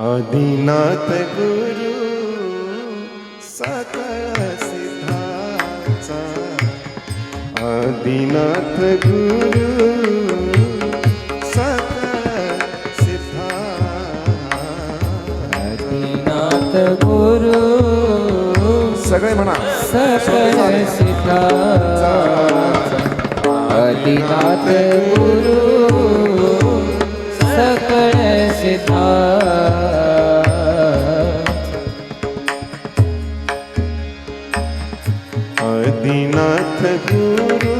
आदिनाथ गुरु सकळ सिद्धाचा आदिनाथ गुरु सकळ सिद्धा आदिनाथ गुरु सगळे म्हणा। सकळ सिद्धा आदिनाथ गुरु ਅਦਿਨਾਥ ਗੁਰੂ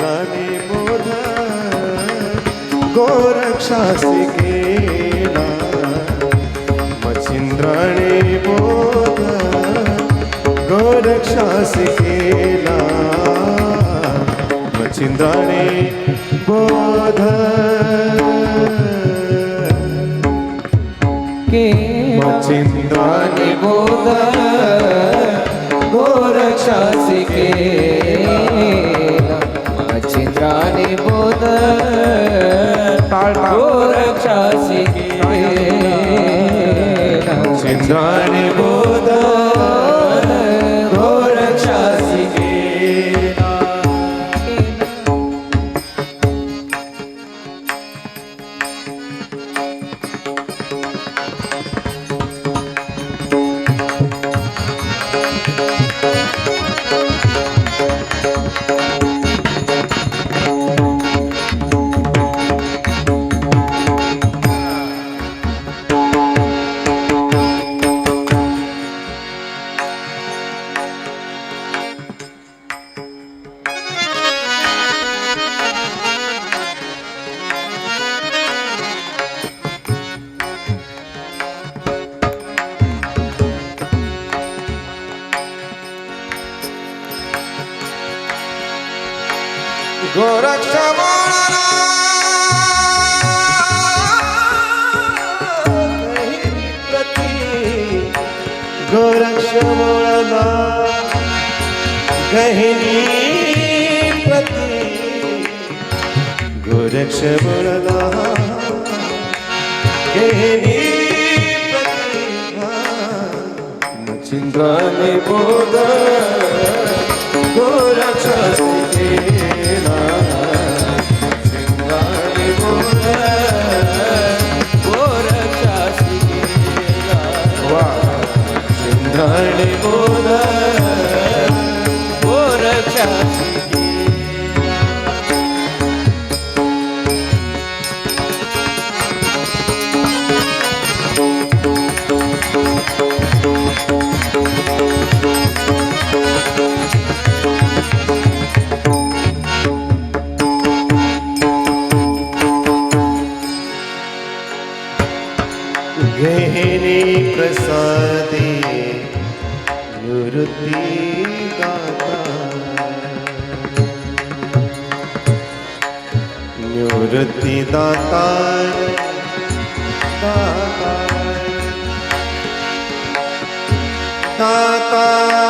मच्छिंद्राने बोध गोरक्षासी केला मच्छिंद्राने बोध गोरक्षासी केला मच्छिंद्राने बोध के मच्छिंद्राने बोध गोरक्षासी केला ज्ञानी बोध रक्षासी ज्ञानी बोध गोरक्षमणना गहिनी प्रति गोरक्षमणना गहिनी बोध ગહેરે પ્રસાદે નિવૃત્તિ નિવૃત્તિ દાતા દાતા દાતા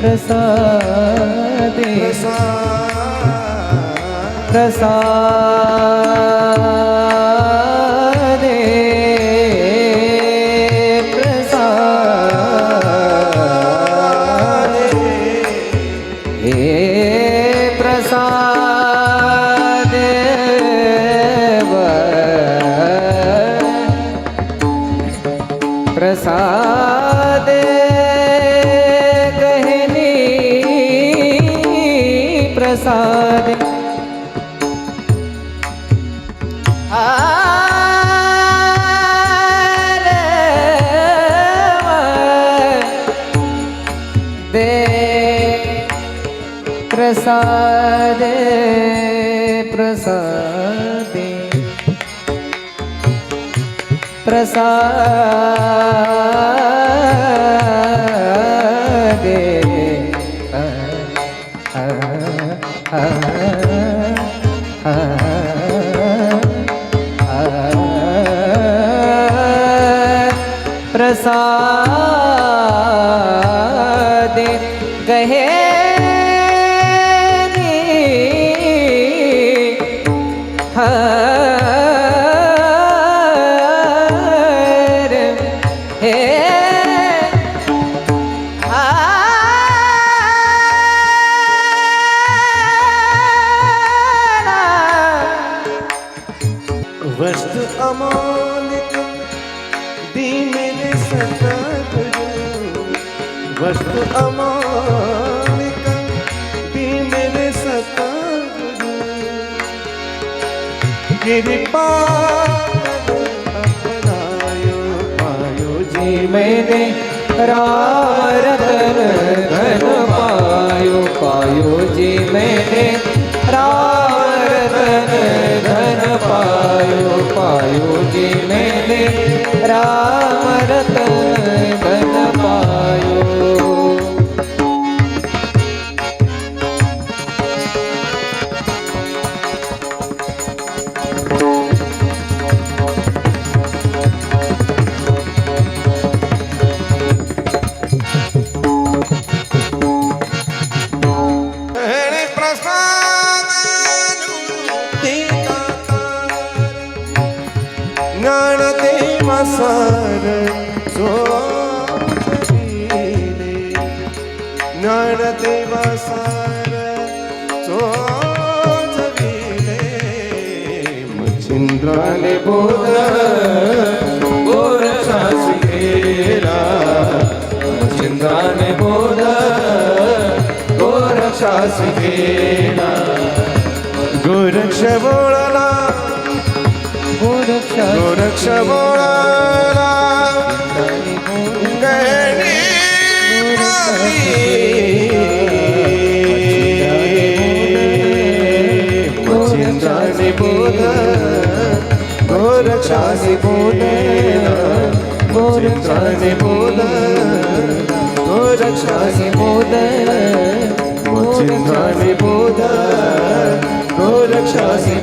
प्रसादे प्रसाद हे प्रसाद प्रसाद गहनी प्रसाद। आ प्रसादे प्रसादे। प्रसादे। प्रसाद गहे मालिक दीन सतगुरु वस्तु अमालिक दीन मेरे सतगुरु कृपा पायो जी मैंने राम रा इंद्राने बोध बोर सास गेला इंद्राने बोध गोर सास गेला गोरक्ष बोळाला गोरक्ष गोरक्ष बोळा. मोद मोचिन्धानि बोध गोरक्षासि